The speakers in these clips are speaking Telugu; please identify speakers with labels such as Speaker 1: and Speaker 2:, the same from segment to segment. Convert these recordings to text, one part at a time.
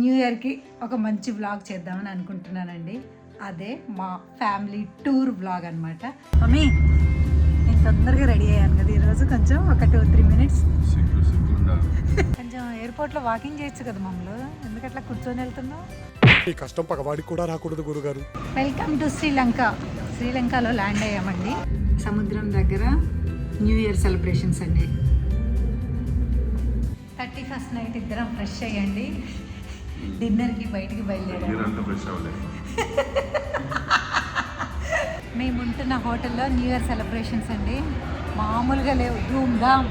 Speaker 1: న్యూ ఇయర్కి ఒక మంచి వ్లాగ్ చేద్దామని అనుకుంటున్నానండి. అదే మా ఫ్యామిలీ టూర్ వ్లాగ్ అనమాట మమ్మీ నేను తొందరగా రెడీ అయ్యాను కదా. ఈరోజు కొంచెం ఒక టూ త్రీ మినిట్స్. కొంచెం ఎయిర్పోర్ట్లో వాకింగ్ చేయొచ్చు కదా మమ్మల్ని ఎందుకట్లా కూర్చొని వెళ్తున్నావు?
Speaker 2: ఈ కష్టం పగవాడికి కూడా రాకూడదు గురుగారు.
Speaker 1: Welcome to Sri Lanka. శ్రీలంకలో ల్యాండ్ అయ్యామండి. సముద్రం దగ్గర న్యూ ఇయర్ సెలబ్రేషన్స్ అండి. థర్టీ ఫస్ట్ నైట్ ఇద్దరం ఫ్రెష్ అయ్యండి. డిన్నర్కి బయటికి బయలుదేరాము.
Speaker 3: అవ్వలేదు
Speaker 1: మేము ఉంటున్న హోటల్లో న్యూ ఇయర్ సెలబ్రేషన్స్ అండి. మామూలుగా లేవు. ధూమ్ ధామ్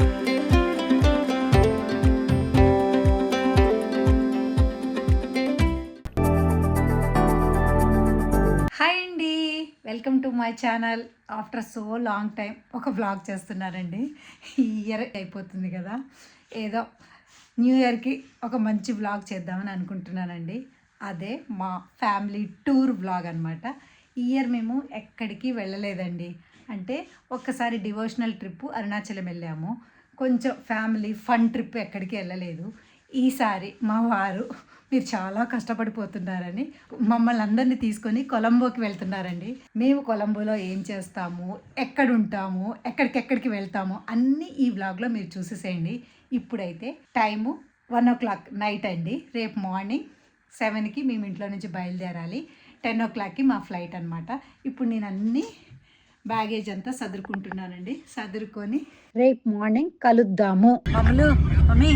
Speaker 1: my channel after so long time ఒక వ్లాగ్ చేస్తున్నానండి ఈ ఇయర్ అయిపోతుంది కదా. ఏదో న్యూ ఇయర్కి ఒక మంచి వ్లాగ్ చేద్దామని అనుకుంటున్నానండి. అదే మా ఫ్యామిలీ టూర్ వ్లాగ్ అనమాట ఈ ఇయర్ మేము ఎక్కడికి వెళ్ళలేదండి. అంటే ఒక్కసారి డివోషనల్ ట్రిప్ అరుణాచలం వెళ్ళాము. కొంచెం ఫ్యామిలీ ఫన్ ట్రిప్ ఎక్కడికి వెళ్ళలేదు. ఈసారి మా వారు మీరు చాలా కష్టపడిపోతున్నారని మమ్మల్ని అందరినీ తీసుకొని కొలంబోకి వెళ్తున్నారండి. మేము కొలంబోలో ఏం చేస్తాము ఎక్కడ ఉంటాము ఎక్కడికెక్కడికి వెళ్తాము అన్నీ ఈ వ్లాగ్లో మీరు చూసేసేయండి. ఇప్పుడైతే time one o'clock night అండి. రేపు మార్నింగ్ సెవెన్కి మేము ఇంట్లో నుంచి బయలుదేరాలి. టెన్ ఓ క్లాక్కి మా ఫ్లైట్ అనమాట ఇప్పుడు నేను అన్నీ బ్యాగేజ్ అంతా సదురుకుంటున్నానండి. సదురుకొని రేపు మార్నింగ్ కలుద్దాము. మమ్మలు మమ్మీ.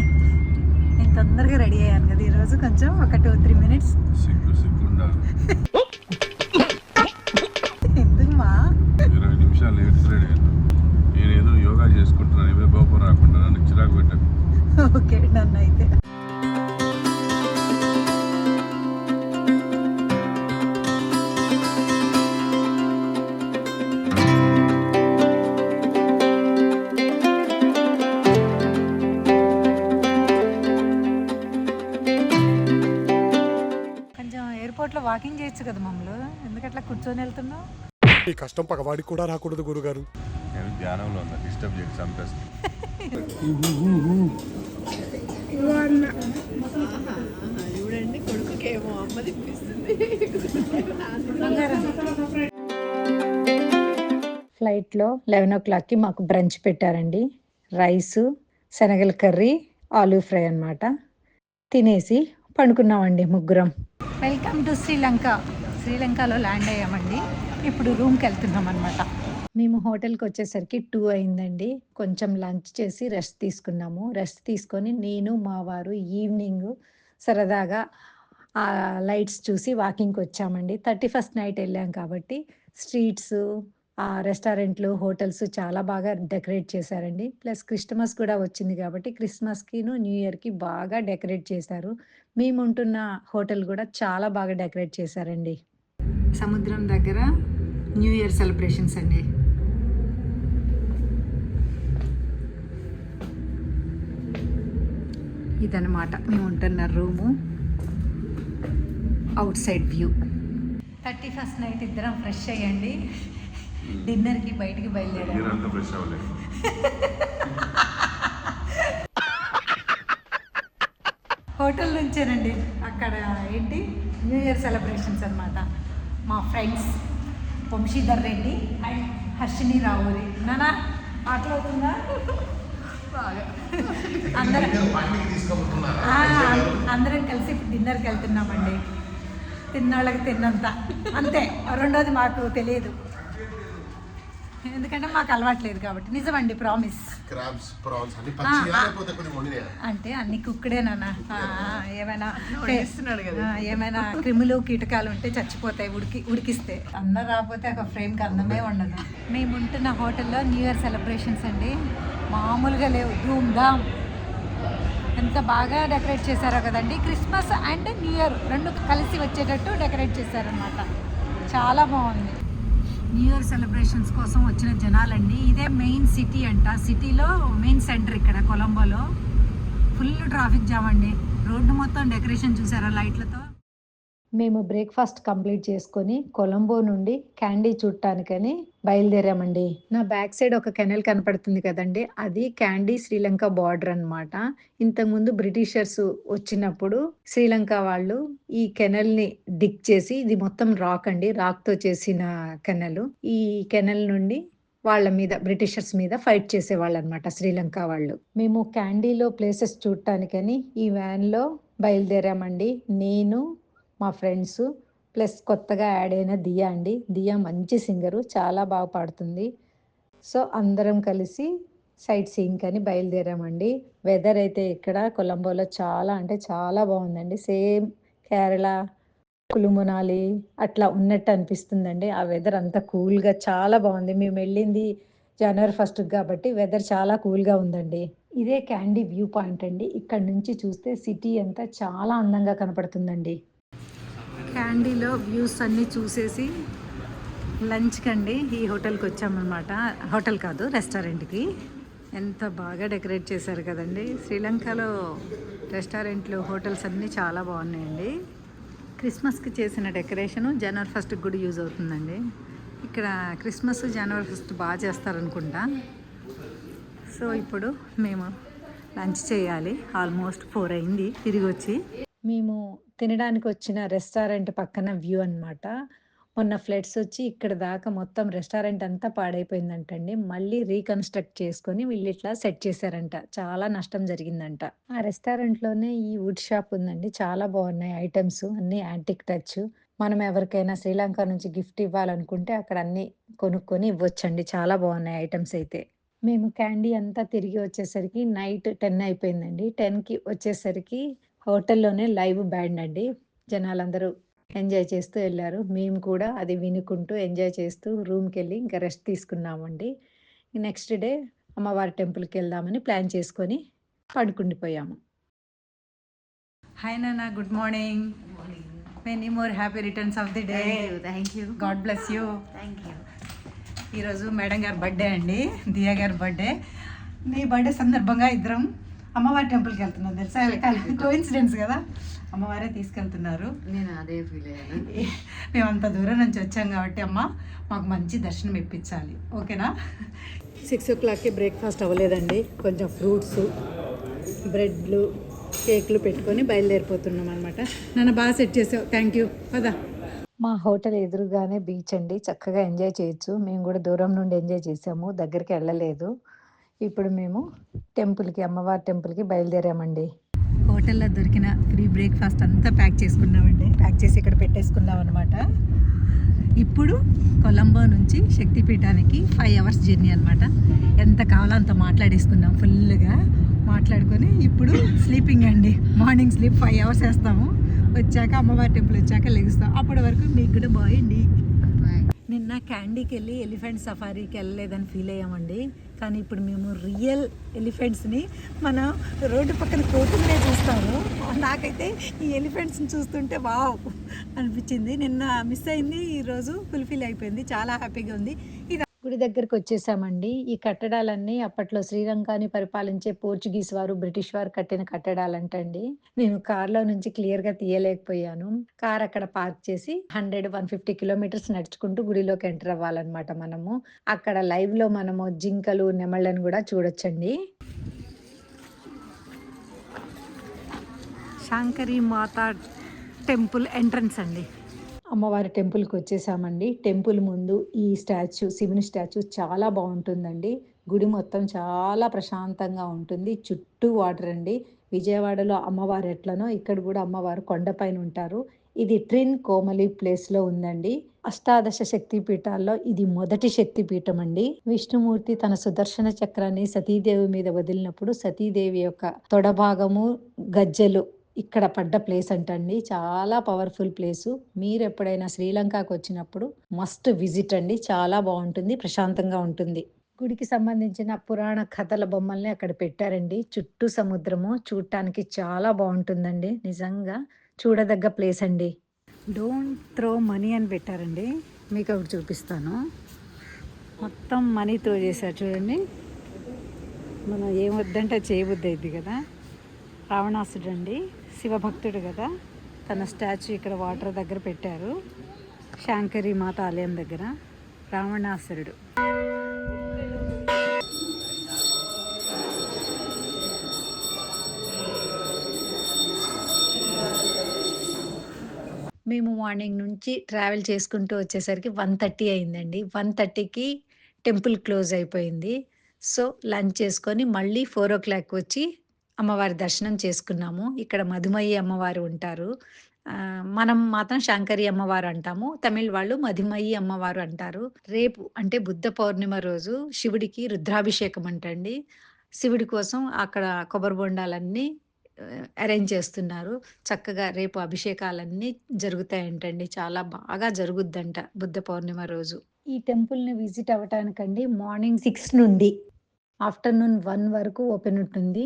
Speaker 1: తొందరగా రెడీ అయ్యాను కదా. ఈరోజు కొంచెం ఒక టూ త్రీ మినిట్స్. ఎందుకు మా
Speaker 3: ఇరవై నిమిషాలు లేట్ రెడీ అయ్యాను నేనేదో యోగా చేసుకుంటున్నాను ఇవే కోపం రాకుండా నన్ను చిరాకు పెట్టాను
Speaker 1: ఓకే నన్ను అయితే. వాకింగ్ చేయొచ్చు కదా మమ్మల్ని ఎందుకట్లా కూర్చొని వెళ్తున్నావు?
Speaker 2: ఈ కష్టం పగవాడికి కూడా రాకూడదు గురుగారు.
Speaker 3: నేను ధ్యానంలో ఉన్నా డిస్టర్బ్ చేసి చంపేస్తాను
Speaker 4: చూడండి కొడుకుకేమో అమ్మ తిప్పిస్తుంది
Speaker 1: ఫ్లైట్లో లెవెన్ ఓ క్లాక్కి మాకు బ్రంచ్ పెట్టారండి. రైసు శనగల కర్రీ ఆలూ ఫ్రై అన్నమాట. తినేసి పండుకున్నామండి ముగ్గురం. Welcome to Sri Lanka. శ్రీలంకలో ల్యాండ్ అయ్యామండి. ఇప్పుడు రూమ్కి వెళ్తున్నాం అనమాట మేము హోటల్కి వచ్చేసరికి టూ అయిందండి. కొంచెం లంచ్ చేసి రెస్ట్ తీసుకున్నాము. రెస్ట్ తీసుకొని నేను మా వారు ఈవినింగ్ సరదాగా ఆ లైట్స్ చూసి వాకింగ్కి వచ్చామండి. థర్టీ ఫస్ట్ నైట్ వెళ్ళాం కాబట్టి స్ట్రీట్స్ ఆ రెస్టారెంట్లు హోటల్స్ చాలా బాగా డెకరేట్ చేశారండి. ప్లస్ క్రిస్టమస్ కూడా వచ్చింది కాబట్టి క్రిస్మస్కిను న్యూ ఇయర్కి బాగా డెకరేట్ చేశారు. మేము ఉంటున్న హోటల్ కూడా చాలా బాగా డెకరేట్ చేశారండి. సముద్రం దగ్గర న్యూ ఇయర్ సెలబ్రేషన్స్ అండి. ఇదనమాట మేము ఉంటున్న room. Outside view thirty first night ఇద్దరం ఫ్రెష్ అయ్యండి. డిన్నర్కి బయటికి బయలుదేరాము. నుంచేనండి అక్కడ ఏంటి? న్యూ ఇయర్ సెలబ్రేషన్స్ అన్నమాట. మా ఫ్రెండ్స్ వంశీధర్ రెడ్డి అండ్ హర్షిని రావురి. నానా మాట్లాడుతుందా? బాగా. అందరం. ఆ, అందరం కలిసి డిన్నర్కి వెళ్తున్నామండి. తిన్నోళ్ళకి తిన్నంత. అంతే. రెండోది మాకు తెలియదు. ఎందుకంటే మాకు అలవాట్లేదు కాబట్టి. నిజమండి ప్రామిస్
Speaker 5: క్రాబ్స్ ప్రాన్స్ అన్ని పచ్చిగా లేకపోతే కొన్ని
Speaker 1: అంటే అన్ని కుక్కడేనా ఏమైనా
Speaker 4: వండేస్తున్నాడు కదా.
Speaker 1: ఆ, ఏమైనా క్రిములు కీటకాలు ఉంటే చచ్చిపోతాయి ఉడికి ఉడికిస్తే. అన్నం రాకపోతే ఒక ఫ్రేమ్కి అన్నమే ఉండదు. మేము ఉంటున్న హోటల్లో న్యూ ఇయర్ సెలబ్రేషన్స్ అండి. మామూలుగా లేవు. ధూమ్ ధామ్ ఎంత బాగా డెకరేట్ చేశారో కదండి. క్రిస్మస్ అండ్ న్యూ ఇయర్ రెండు కలిసి వచ్చేటట్టు డెకరేట్ చేశారనమాట చాలా బాగుంది. న్యూ ఇయర్ సెలబ్రేషన్స్ కోసం వచ్చిన జనాలండి. ఇదే మెయిన్ సిటీ అంట. సిటీలో మెయిన్ సెంటర్ ఇక్కడ కొలంబోలో. ఫుల్ ట్రాఫిక్ జామ్ అండి. రోడ్డు మొత్తం డెకరేషన్ చూసారా లైట్లతో? మేము బ్రేక్ఫాస్ట్ కంప్లీట్ చేసుకొని కొలంబో నుండి క్యాండీ చూడటానికని బయలుదేరామండి. నా బ్యాక్ సైడ్ ఒక కెనల్ కనపడుతుంది కదండి. అది క్యాండీ శ్రీలంక బార్డర్ అనమాట ఇంతకుముందు బ్రిటిషర్స్ వచ్చినప్పుడు శ్రీలంక వాళ్ళు ఈ కెనల్ని డిక్ చేసి ఇది మొత్తం రాక్ అండి. రాక్తో చేసిన కెనల్. ఈ కెనల్ నుండి వాళ్ళ మీద బ్రిటిషర్స్ మీద ఫైట్ చేసేవాళ్ళు అనమాట శ్రీలంక వాళ్ళు. మేము క్యాండీలో ప్లేసెస్ చూడటానికని ఈ వ్యాన్లో బయలుదేరామండి. నేను మా ఫ్రెండ్స్ ప్లస్ కొత్తగా యాడ్ అయిన దియా అండి. దియా మంచి సింగరు చాలా బాగా పాడుతుంది. సో అందరం కలిసి సైట్ సీయింగ్ అని బయలుదేరామండి. వెదర్ అయితే ఇక్కడ కొలంబోలో చాలా అంటే చాలా బాగుందండి. సేమ్ కేరళ కులుమునాలి అట్లా ఉన్నట్టు అనిపిస్తుందండి. ఆ వెదర్ అంతా కూల్గా చాలా బాగుంది. మేము వెళ్ళింది జనవరి ఫస్ట్ కాబట్టి వెదర్ చాలా కూల్గా ఉందండి. ఇదే క్యాండీ వ్యూ పాయింట్ అండి. ఇక్కడ నుంచి చూస్తే సిటీ అంతా చాలా అందంగా కనపడుతుందండి. క్యాండీలో వ్యూస్ అన్నీ చూసేసి లంచ్కి అండి ఈ హోటల్కి వచ్చామన్నమాట. హోటల్ కాదు రెస్టారెంట్కి. ఎంత బాగా డెకరేట్ చేశారు కదండి. శ్రీలంకలో రెస్టారెంట్లు హోటల్స్ అన్నీ చాలా బాగున్నాయండి. క్రిస్మస్కి చేసిన డెకరేషను జనవరి ఫస్ట్కి కూడా యూజ్ అవుతుందండి. ఇక్కడ క్రిస్మస్ జనవరి ఫస్ట్ బాగా చేస్తారనుకుంటా. సో ఇప్పుడు మేము లంచ్ చేయాలి. ఆల్మోస్ట్ ఫోర్ అయింది. తిరిగి వచ్చి మేము తినడానికి వచ్చిన రెస్టారెంట్ పక్కన వ్యూ అనమాట మొన్న ఫ్లడ్స్ వచ్చి ఇక్కడ దాకా మొత్తం రెస్టారెంట్ అంతా పాడైపోయిందంటండి. మళ్ళీ రీకన్స్ట్రక్ట్ చేసుకొని వీళ్ళు ఇట్లా సెట్ చేశారంట. చాలా నష్టం జరిగిందంట. ఆ రెస్టారెంట్లోనే ఈ వుడ్ షాప్ ఉందండి. చాలా బాగున్నాయి ఐటమ్స్ అన్ని యాంటిక్ టచ్. మనం ఎవరికైనా శ్రీలంక నుంచి గిఫ్ట్ ఇవ్వాలనుకుంటే అక్కడ అన్ని కొనుక్కొని ఇవ్వచ్చండి. చాలా బాగున్నాయి ఐటమ్స్ అయితే. మేము క్యాండీ అంతా తిరిగి వచ్చేసరికి నైట్ టెన్ అయిపోయిందండి. టెన్కి వచ్చేసరికి హోటల్లోనే లైవ్ బ్యాండ్ అండి. జనాలందరూ ఎంజాయ్ చేస్తూ వెళ్ళారు. మేము కూడా అది వినుకుంటూ ఎంజాయ్ చేస్తూ రూమ్కి వెళ్ళి ఇంకా రెస్ట్ తీసుకున్నామండి. నెక్స్ట్ డే అమ్మవారి టెంపుల్కి వెళ్దామని ప్లాన్ చేసుకొని పడుకుండిపోయాము. హాయ్ నాన్న good morning many more happy returns of the day
Speaker 4: thank you
Speaker 1: God bless you
Speaker 4: thank you
Speaker 1: ఈరోజు మేడం గారి బర్త్డే అండి. దియా గారి బర్త్డే నీ బర్త్డే సందర్భంగా ఇద్దరం అమ్మవారి టెంపుల్కి వెళ్తున్నాం తెలుసా? కో ఇన్సిడెంట్స్ కదా? అమ్మవారే తీసుకెళ్తున్నారు.
Speaker 4: నేను? అదే ఫీల్ అయ్యాను?
Speaker 1: మేము అంత దూరం నుంచి వచ్చాం కాబట్టి అమ్మ మాకు మంచి దర్శనం ఇప్పించాలి. ఓకేనా? సిక్స్ ఓ క్లాక్కి బ్రేక్ఫాస్ట్ అవ్వలేదండి. కొంచెం ఫ్రూట్స్ బ్రెడ్లు కేక్లు పెట్టుకొని బయలుదేరిపోతున్నాం అనమాట నన్ను బాగా సెట్ చేసావు. థ్యాంక్ యూ పదా. మా హోటల్ ఎదురుగానే బీచ్ అండి. చక్కగా ఎంజాయ్ చేయొచ్చు. మేము కూడా దూరం నుండి ఎంజాయ్ చేసాము. దగ్గరికి వెళ్ళలేదు. ఇప్పుడు మేము టెంపుల్కి అమ్మవారి టెంపుల్కి బయలుదేరామండి. హోటల్లో దొరికిన ఫ్రీ బ్రేక్ఫాస్ట్ అంతా ప్యాక్ చేసుకున్నామండి. ప్యాక్ చేసి ఇక్కడ పెట్టేసుకున్నాం అనమాట ఇప్పుడు కొలంబో నుంచి శక్తిపీఠానికి ఫైవ్ అవర్స్ జర్నీ అనమాట ఎంత కావాలో అంత మాట్లాడేసుకున్నాం ఫుల్గా. మాట్లాడుకొని ఇప్పుడు స్లీపింగ్ అండి. మార్నింగ్ స్లీప్ ఫైవ్ అవర్స్ వేస్తాము. వచ్చాక అమ్మవారి టెంపుల్ వచ్చాక లెగుస్తాం. అప్పటి వరకు మీకు కూడా బాయ్ అండి. నిన్న క్యాండీకి వెళ్ళి ఎలిఫెంట్ సఫారీకి వెళ్ళలేదని ఫీల్ అయ్యామండి. కానీ ఇప్పుడు మేము రియల్ ఎలిఫెంట్స్ని మన రోడ్డు పక్కన కోతులనే చూస్తాము నాకైతే ఈ ఎలిఫెంట్స్ని చూస్తుంటే వావ్ అనిపించింది. నిన్న మిస్ అయింది ఈరోజు ఫుల్ఫిల్ అయిపోయింది. చాలా హ్యాపీగా ఉంది. ఇది గుడి దగ్గరకు వచ్చేసామండి ఈ కట్టడాలన్నీ అప్పట్లో శ్రీలంకాని పరిపాలించే పోర్చుగీస్ వారు బ్రిటిష్ వారు కట్టిన కట్టడాలంటండి. నేను కార్లో నుంచి క్లియర్గా తీయలేకపోయాను. కార్ అక్కడ పార్క్ చేసి హండ్రెడ్ వన్ ఫిఫ్టీ కిలోమీటర్స్ నడుచుకుంటూ గుడిలోకి ఎంటర్ అవ్వాలన్నమాట మనము. అక్కడ లైవ్లో మనము జింకలు నెమళ్ళని కూడా చూడొచ్చండి. శాంకరి మాత టెంపుల్ ఎంట్రన్స్ అండి. అమ్మవారి టెంపుల్కి వచ్చేసామండి. టెంపుల్ ముందు ఈ స్టాచ్యూ శివుని స్టాచ్యూ చాలా బాగుంటుందండి. గుడి మొత్తం చాలా ప్రశాంతంగా ఉంటుంది. చుట్టూ వాటర్ అండి. విజయవాడలో అమ్మవారు ఎట్లనో ఇక్కడ కూడా అమ్మవారు కొండపైన ఉంటారు. ఇది ట్రిన్ కోమలి ప్లేస్లో ఉందండి. అష్టాదశ శక్తి పీఠాల్లో ఇది మొదటి శక్తి పీఠం అండి విష్ణుమూర్తి తన సుదర్శన చక్రాన్ని సతీదేవి మీద వదిలినప్పుడు సతీదేవి యొక్క తొడభాగము గజ్జెలు ఇక్కడ పడ్డ ప్లేస్ అంటండి. చాలా పవర్ఫుల్ ప్లేసు. మీరు ఎప్పుడైనా శ్రీలంకకు వచ్చినప్పుడు మస్ట్ విజిట్ అండి. చాలా బాగుంటుంది. ప్రశాంతంగా ఉంటుంది. గుడికి సంబంధించిన పురాణ కథల బొమ్మల్ని అక్కడ పెట్టారండి. చుట్టూ సముద్రము. చూడటానికి చాలా బాగుంటుందండి. నిజంగా చూడదగ్గ ప్లేస్ అండి. డోంట్ త్రో మనీ అని పెట్టారండి. మీకు ఒకటి చూపిస్తాను. మొత్తం మనీ త్రో చేశారు చూడండి. మనం ఏమొద్దంటే వద్దంటే చేయబుద్ధి అయింది కదా. రావణాసుడు అండి శివభక్తుడు కదా. తన స్టాచ్యూ ఇక్కడ వాటర్ దగ్గర పెట్టారు. శాంకరి మాత ఆలయం దగ్గర. రావణాసురుడు. మేము మార్నింగ్ నుంచి ట్రావెల్ చేసుకుంటూ వచ్చేసరికి వన్ థర్టీ అయిందండి. వన్ థర్టీకి టెంపుల్ క్లోజ్ అయిపోయింది. సో లంచ్ చేసుకొని మళ్ళీ ఫోర్ ఓ క్లాక్ వచ్చి అమ్మవారి దర్శనం చేసుకున్నాము. ఇక్కడ మధుమయ్యి అమ్మవారు ఉంటారు. మనం మాత్రం శంకరి అమ్మవారు అంటాము. తమిళ్ వాళ్ళు మధుమయ్యి అమ్మవారు అంటారు. రేపు అంటే బుద్ధ పౌర్ణిమ రోజు శివుడికి రుద్రాభిషేకం అంటండి. శివుడి కోసం అక్కడ కొబ్బరి బొండాలన్నీ అరేంజ్ చేస్తున్నారు. చక్కగా రేపు అభిషేకాలన్నీ జరుగుతాయంటండి. చాలా బాగా జరుగుద్దంట బుద్ధ పౌర్ణిమ రోజు. ఈ టెంపుల్ని విజిట్ అవ్వటానికండి మార్నింగ్ సిక్స్ నుండి ఆఫ్టర్నూన్ వన్ వరకు ఓపెన్ ఉంటుంది.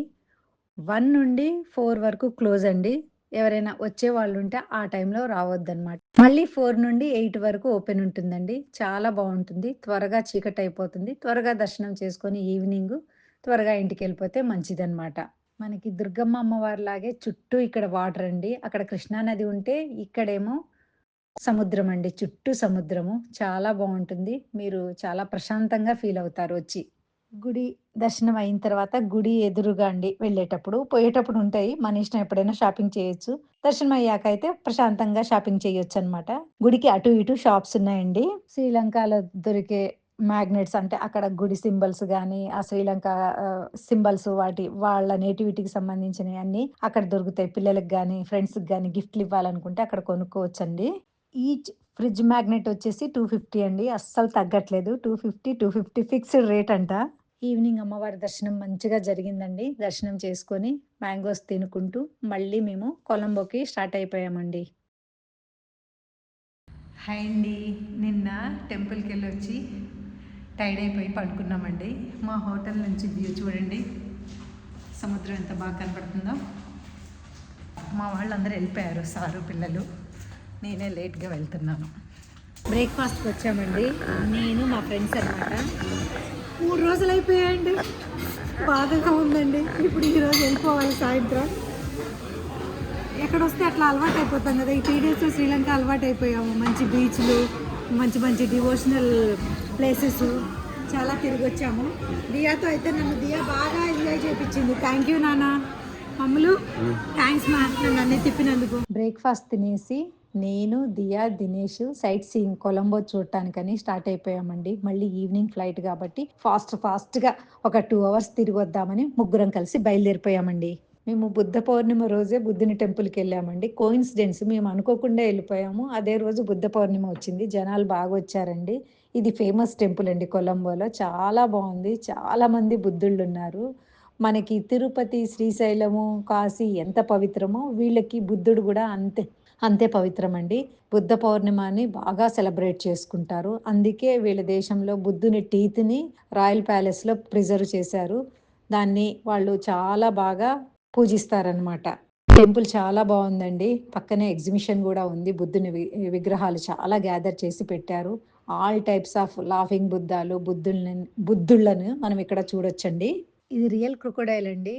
Speaker 1: వన్ నుండి ఫోర్ వరకు క్లోజ్ అండి. ఎవరైనా వచ్చే వాళ్ళు ఉంటే ఆ టైంలో రావద్దన్నమాట. మళ్ళీ ఫోర్ నుండి ఎయిట్ వరకు ఓపెన్ ఉంటుందండి. చాలా బాగుంటుంది. త్వరగా చీకటి అయిపోతుంది. త్వరగా దర్శనం చేసుకొని ఈవినింగ్ త్వరగా ఇంటికి వెళ్ళిపోతే మంచిదన్నమాట. మనకి దుర్గమ్మ అమ్మవారి లాగే చుట్టూ ఇక్కడ వాటర్ అండి. అక్కడ కృష్ణానది ఉంటే ఇక్కడేమో సముద్రం అండి. చుట్టూ సముద్రము. చాలా బాగుంటుంది. మీరు చాలా ప్రశాంతంగా ఫీల్ అవుతారు వచ్చి. గుడి దర్శనం అయిన తర్వాత గుడి ఎదురుగా అండి వెళ్ళేటప్పుడు పోయేటప్పుడు ఉంటాయి. మన ఇష్టం ఎప్పుడైనా షాపింగ్ చేయొచ్చు. దర్శనం అయ్యాక అయితే ప్రశాంతంగా షాపింగ్ చేయొచ్చు అనమాట గుడికి అటు ఇటు షాప్స్ ఉన్నాయండి. శ్రీలంకలో దొరికే మ్యాగ్నెట్స్ అంటే అక్కడ గుడి సింబల్స్ కానీ ఆ శ్రీలంక సింబల్స్ వాటి వాళ్ళ నేటివిటీకి సంబంధించినవి అన్ని అక్కడ దొరుకుతాయి. పిల్లలకు కానీ ఫ్రెండ్స్కి కానీ గిఫ్ట్లు ఇవ్వాలనుకుంటే అక్కడ కొనుక్కోవచ్చండి. ఈచ్ ఫ్రిడ్జ్ మ్యాగ్నెట్ వచ్చేసి టూ ఫిఫ్టీ అండి. అస్సలు తగ్గట్లేదు. Two fifty two fifty fixed rate అంట. ఈవినింగ్ అమ్మవారి దర్శనం మంచిగా జరిగిందండి. దర్శనం చేసుకొని మ్యాంగోస్ తినుకుంటూ మళ్ళీ మేము కొలంబోకి స్టార్ట్ అయిపోయామండి. హాయ్ అండి. నిన్న టెంపుల్కి వెళ్ళి వచ్చి టైర్డ్ అయిపోయి పడుకున్నామండి. మా హోటల్ నుంచి వ్యూ చూడండి. సముద్రం ఎంత బాగా కనపడుతుందో. మా వాళ్ళందరూ వెళ్ళిపోయారు సారు పిల్లలు. నేనే లేట్గా వెళ్తున్నాను. బ్రేక్ఫాస్ట్కి వచ్చామండి. నేను మా ఫ్రెండ్స్ అనమాట మూడు రోజులు అయిపోయాయండి. బాధగా ఉందండి. ఇప్పుడు ఈరోజు వెళ్ళిపోవాలి సాయంత్రం. ఎక్కడ వస్తే అట్లా అలవాటు అయిపోతాం కదా. ఈ త్రీ డేస్లో శ్రీలంక అలవాటు అయిపోయాము మంచి బీచ్లు మంచి మంచి డివోషనల్ ప్లేసెస్ చాలా తిరిగి వచ్చాము దియాతో అయితే నన్ను దియా బాగా ఎంజాయ్ చేయించింది థ్యాంక్ యూ నాన్న. మమ్మలు థ్యాంక్స్ మా నన్ను అన్నీ తిప్పినందుకు. బ్రేక్ఫాస్ట్ తినేసి నేను దియా దినేష్ సైట్ సీయింగ్ కొలంబో చూడటానికని స్టార్ట్ అయిపోయామండి. మళ్ళీ ఈవినింగ్ ఫ్లైట్ కాబట్టి ఫాస్ట్ ఫాస్ట్గా ఒక టూ అవర్స్ తిరిగి వద్దామని ముగ్గురం కలిసి బయలుదేరిపోయామండి. మేము బుద్ధ పౌర్ణిమ రోజే బుద్ధుని టెంపుల్కి వెళ్ళామండి. కోయిన్సిడెన్స్ మేము అనుకోకుండా వెళ్ళిపోయాము. అదే రోజు బుద్ధ పౌర్ణిమ వచ్చింది. జనాలు బాగా వచ్చారండి. ఇది ఫేమస్ టెంపుల్ అండి కొలంబోలో. చాలా బాగుంది. చాలామంది బుద్ధుళ్ళు ఉన్నారు. మనకి తిరుపతి శ్రీశైలము కాశీ ఎంత పవిత్రమో వీళ్ళకి బుద్ధుడు కూడా అంతే. అంతే పవిత్రం అండి బుద్ధ పౌర్ణిమని బాగా సెలబ్రేట్ చేసుకుంటారు. అందుకే వీళ్ళ దేశంలో బుద్ధుని టీత్ని రాయల్ ప్యాలెస్లో ప్రిజర్వ్ చేశారు. దాన్ని వాళ్ళు చాలా బాగా పూజిస్తారనమాట టెంపుల్ చాలా బాగుందండి. పక్కనే ఎగ్జిబిషన్ కూడా ఉంది. బుద్ధుని విగ్రహాలు చాలా గ్యాదర్ చేసి పెట్టారు. ఆల్ టైప్స్ ఆఫ్ లాఫింగ్ బుద్ధాలు బుద్ధుల్ని బుద్ధుళ్ళను మనం ఇక్కడ చూడొచ్చండి. ఇది రియల్ క్రొకొడైల్ అండి.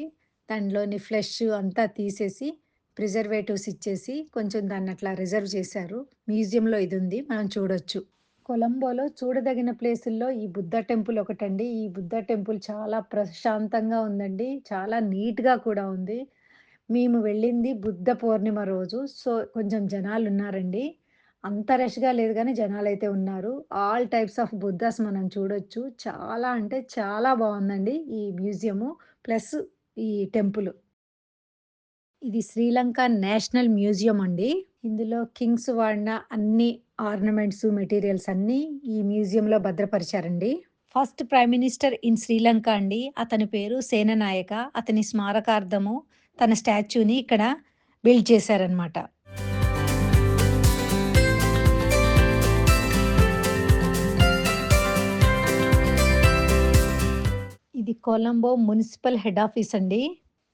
Speaker 1: దానిలోని ఫ్లెష్ అంతా తీసేసి ప్రిజర్వేటివ్స్ ఇచ్చేసి కొంచెం దాన్ని అట్లా రిజర్వ్ చేశారు. మ్యూజియంలో ఇది ఉంది మనం చూడొచ్చు. కొలంబోలో చూడదగిన ప్లేసుల్లో ఈ బుద్ధ టెంపుల్ ఒకటండి. ఈ బుద్ధ టెంపుల్ చాలా ప్రశాంతంగా ఉందండి. చాలా నీట్గా కూడా ఉంది. మేము వెళ్ళింది బుద్ధ పౌర్ణిమ రోజు. సో కొంచెం జనాలు ఉన్నారండి. అంత రష్గా లేదు కానీ జనాలు అయితే ఉన్నారు. ఆల్ టైప్స్ ఆఫ్ బుద్ధాస్ మనం చూడొచ్చు. చాలా అంటే చాలా బాగుందండి ఈ మ్యూజియము. ప్లస్ ఈ టెంపుల్. ఇది శ్రీలంక నేషనల్ మ్యూజియం అండి. ఇందులో కింగ్స్ వాడిన అన్ని ఆర్నమెంట్స్ మెటీరియల్స్ అన్నీ ఈ మ్యూజియంలో భద్రపరిచారండి. First prime minister in Sri Lanka అండి. అతని పేరు సేననాయక. అతని స్మారకార్థము తన స్టాచ్యూని ఇక్కడ బిల్డ్ చేశారనమాట ఇది కొలంబో మున్సిపల్ హెడ్ ఆఫీస్ అండి.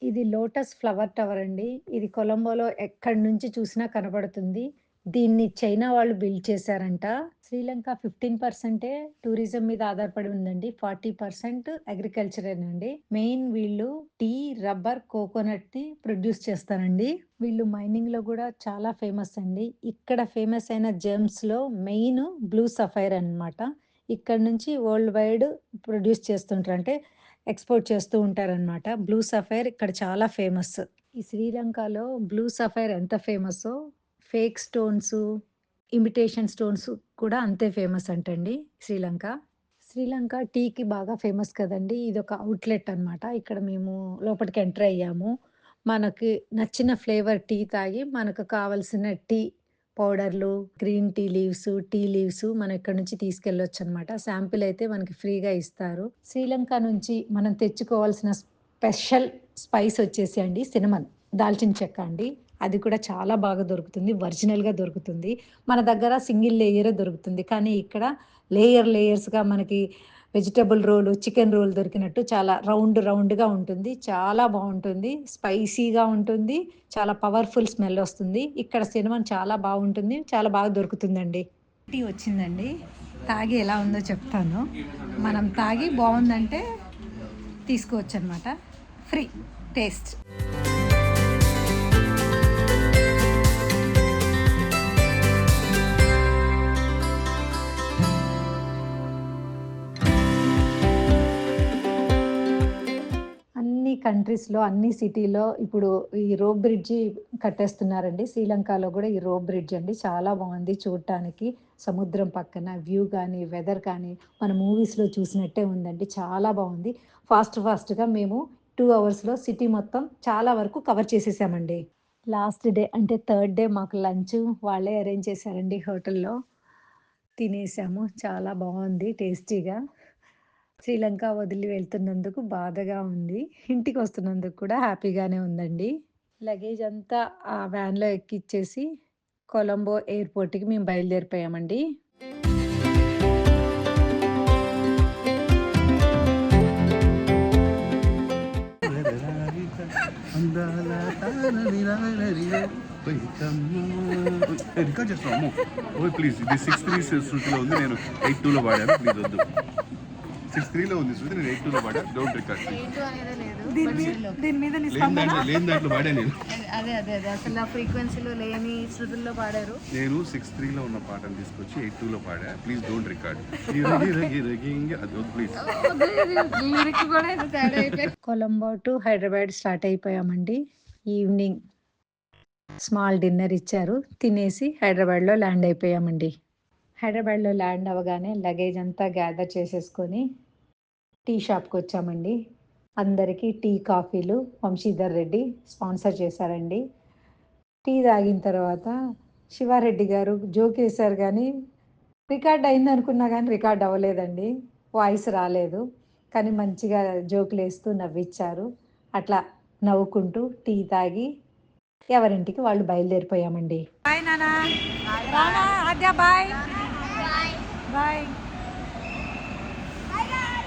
Speaker 1: ఇది లోటస్ ఫ్లవర్ టవర్ అండి. ఇది కొలంబోలో ఎక్కడి నుంచి చూసినా కనబడుతుంది. దీన్ని చైనా వాళ్ళు బిల్డ్ చేశారంట. శ్రీలంక ఫిఫ్టీన్ పర్సెంటే టూరిజం మీద ఆధారపడి ఉందండి. ఫార్టీ పర్సెంట్ అగ్రికల్చర్ అండి. మెయిన్ వీళ్ళు టీ రబ్బర్ కోకోనట్ని ప్రొడ్యూస్ చేస్తారండి. వీళ్ళు మైనింగ్లో కూడా చాలా ఫేమస్ అండి. ఇక్కడ ఫేమస్ అయిన జెమ్స్లో మెయిన్ బ్లూ సఫైర్ అనమాట ఇక్కడ నుంచి వరల్డ్ వైడ్ ప్రొడ్యూస్ చేస్తుంటారు. అంటే ఎక్స్పోర్ట్ చేస్తూ ఉంటారనమాట బ్లూ సఫైర్ ఇక్కడ చాలా ఫేమస్. ఈ శ్రీలంకలో బ్లూ సఫైర్ ఎంత ఫేమస్సో ఫేక్ స్టోన్స్ ఇమిటేషన్ స్టోన్స్ కూడా అంతే ఫేమస్ అంటండి శ్రీలంక. శ్రీలంక టీకి బాగా ఫేమస్ కదండి. ఇది ఒక అవుట్లెట్ అనమాట ఇక్కడ మేము లోపలికి ఎంటర్ అయ్యాము. మనకి నచ్చిన ఫ్లేవర్ టీ తాగి మనకు కావలసిన టీ పౌడర్లు green tea leaves tea leaves మనం ఇక్కడ నుంచి తీసుకెళ్ళొచ్చు అనమాట శాంపిల్ అయితే మనకి ఫ్రీగా ఇస్తారు. శ్రీలంక నుంచి మనం తెచ్చుకోవాల్సిన స్పెషల్ స్పైస్ వచ్చేసి అండి సినిమన్ దాల్చిన చెక్క అండి. అది కూడా చాలా బాగా దొరుకుతుంది ఒరిజినల్గా దొరుకుతుంది. మన దగ్గర సింగిల్ లేయరే దొరుకుతుంది. కానీ ఇక్కడ లేయర్ లేయర్స్గా మనకి వెజిటబుల్ రోలు చికెన్ రోల్ దొరికినట్టు చాలా రౌండ్ రౌండ్గా ఉంటుంది. చాలా బాగుంటుంది. స్పైసీగా ఉంటుంది. చాలా పవర్ఫుల్ స్మెల్ వస్తుంది. ఇక్కడ సినిమా చాలా బాగుంటుంది. చాలా బాగా దొరుకుతుందండి. టీ వచ్చిందండి. తాగి ఎలా ఉందో చెప్తాను. మనం తాగి బాగుందంటే తీసుకోవచ్చు అనమాట ఫ్రీ టేస్ట్. కంట్రీస్లో అన్ని సిటీలో ఇప్పుడు ఈ రోప్ బ్రిడ్జి కట్టేస్తున్నారండి. శ్రీలంకలో కూడా ఈ రోప్ బ్రిడ్జ్ అండి. చాలా బాగుంది చూడటానికి సముద్రం పక్కన వ్యూ కానీ వెదర్ కానీ మన మూవీస్లో చూసినట్టే ఉందండి. చాలా బాగుంది. ఫాస్ట్ ఫాస్ట్గా మేము టూ అవర్స్లో సిటీ మొత్తం చాలా వరకు కవర్ చేసేసామండి. లాస్ట్ డే అంటే థర్డ్ డే మాకు లంచ్ వాళ్ళే అరేంజ్ చేశారండి హోటల్లో తినేసాము. చాలా బాగుంది టేస్టీగా శ్రీలంక వదిలి వెళ్తున్నందుకు బాధగా ఉంది. ఇంటికి వస్తున్నందుకు కూడా హ్యాపీగానే ఉందండి. లగేజ్ అంతా ఆ వ్యాన్లో ఎక్కిచ్చేసి కొలంబో ఎయిర్పోర్ట్కి మేము బయలుదేరిపోయామండి.
Speaker 3: రికార్డ్ చేస్తున్నాము ఓ ప్లీజ్ ఇది సిక్స్ త్రీ శృతిలో ఉంది. నేను ఎయిట్ టూలో వాడాను. ప్లీజ్ వద్దు. సిక్స్ త్రీలో ఉంది శృతి నేను ఎయిట్ టూలో పాడా? Don't record.
Speaker 4: ఏంటో అనేది లేదు
Speaker 1: దీని మీద నీ
Speaker 3: లేని దాంట్లో లేని దాంట్లో పాడా నేను?
Speaker 4: అదే అదే అదే. అసలు ఆ ఫ్రీక్వెన్సీలో లేని శృతుల్లో పాడారు.
Speaker 3: నేను సిక్స్ త్రీలో ఉన్న పాటను తీసుకొచ్చి ఎయిట్ టూలో పాడా. Please don't record. అది వద్దు ప్లీజ్.
Speaker 4: లిరిక్ కూడా ఏదో తేడా అయిపోయింది.
Speaker 1: కొలంబో టు హైదరాబాద్ స్టార్ట్ అయిపోయామండి. ఈవినింగ్ స్మాల్ డిన్నర్ ఇచ్చారు. తినేసి హైదరాబాద్లో ల్యాండ్ అయిపోయామండి. హైదరాబాద్లో ల్యాండ్ అవ్వగానే లగేజ్ అంతా గ్యాదర్ చేసేసుకొని టీ షాప్కి వచ్చామండి. అందరికీ టీ కాఫీలు వంశీధర్ రెడ్డి స్పాన్సర్ చేశారండి. టీ తాగిన తర్వాత శివారెడ్డి గారు జోక్ వేశారు కానీ రికార్డ్ అయింది అనుకున్నా కానీ రికార్డ్ అవ్వలేదండి. వాయిస్ రాలేదు. కానీ మంచిగా జోకులు వేస్తూ నవ్విచ్చారు. అట్లా నవ్వుకుంటూ టీ తాగి ఎవరింటికి వాళ్ళు బయలుదేరిపోయామండి. బాయ్ నానా. బాయ్. Aadya bye bye